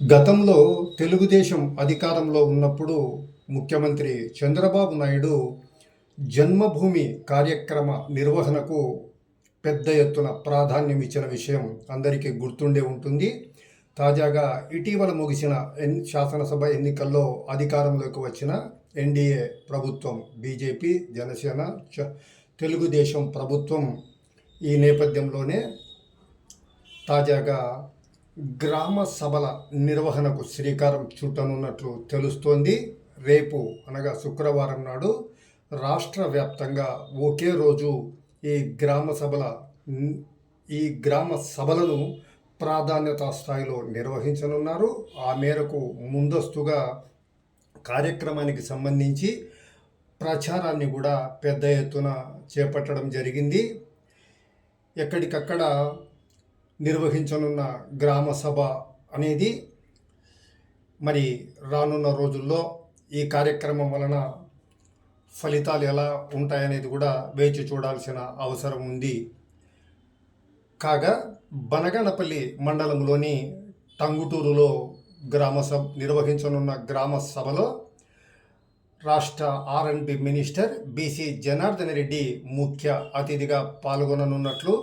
గతంలో తెలుగుదేశం అధికారంలో ఉన్నప్పుడు ముఖ్యమంత్రి చంద్రబాబు నాయుడు జన్మభూమి కార్యక్రమ నిర్వహణకు పెద్ద ఎత్తున ప్రాధాన్యం ఇచ్చిన విషయం అందరికీ గుర్తుండే ఉంటుంది. తాజాగా ఇటీవల ముగిసిన ఎన్ శాసనసభ ఎన్నికల్లో అధికారంలోకి వచ్చిన ఎన్డీఏ ప్రభుత్వం బీజేపీ జనసేన చ- తెలుగుదేశం ప్రభుత్వం ఈ నేపథ్యంలోనే తాజాగా గ్రామ సభల నిర్వహణకు శ్రీకారం చుట్టనున్నట్లు తెలుస్తోంది. రేపు అనగా శుక్రవారం నాడు రాష్ట్ర వ్యాప్తంగా ఒకే రోజు ఈ గ్రామ సభల ఈ గ్రామ సభలను ప్రాధాన్యతా స్థాయిలో నిర్వహించనున్నారు. ఆ మేరకు ముందస్తుగా కార్యక్రమానికి సంబంధించి ప్రచారాన్ని కూడా పెద్ద ఎత్తున చేపట్టడం జరిగింది. ఎక్కడికక్కడ నిర్వహించనున్న గ్రామ సభ అనేది మరి రానున్న రోజుల్లో ఈ కార్యక్రమం వలన ఫలితాలు ఎలా ఉంటాయనేది కూడా వేచి చూడాల్సిన అవసరం ఉంది. కాగా బనగనపల్లి మండలంలోని టంగుటూరులో గ్రామ సభ నిర్వహించనున్న గ్రామ సభలో రాష్ట్ర R and minister BC Janardhan Reddy ముఖ్య అతిథిగా పాల్గొననున్నట్లు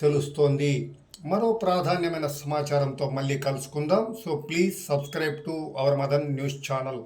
తెలుస్తోంది. మరో ప్రాధాన్యమైన సమాచారంతో మళ్ళీ కలుసుకుందాం. So please subscribe to our Madan news channel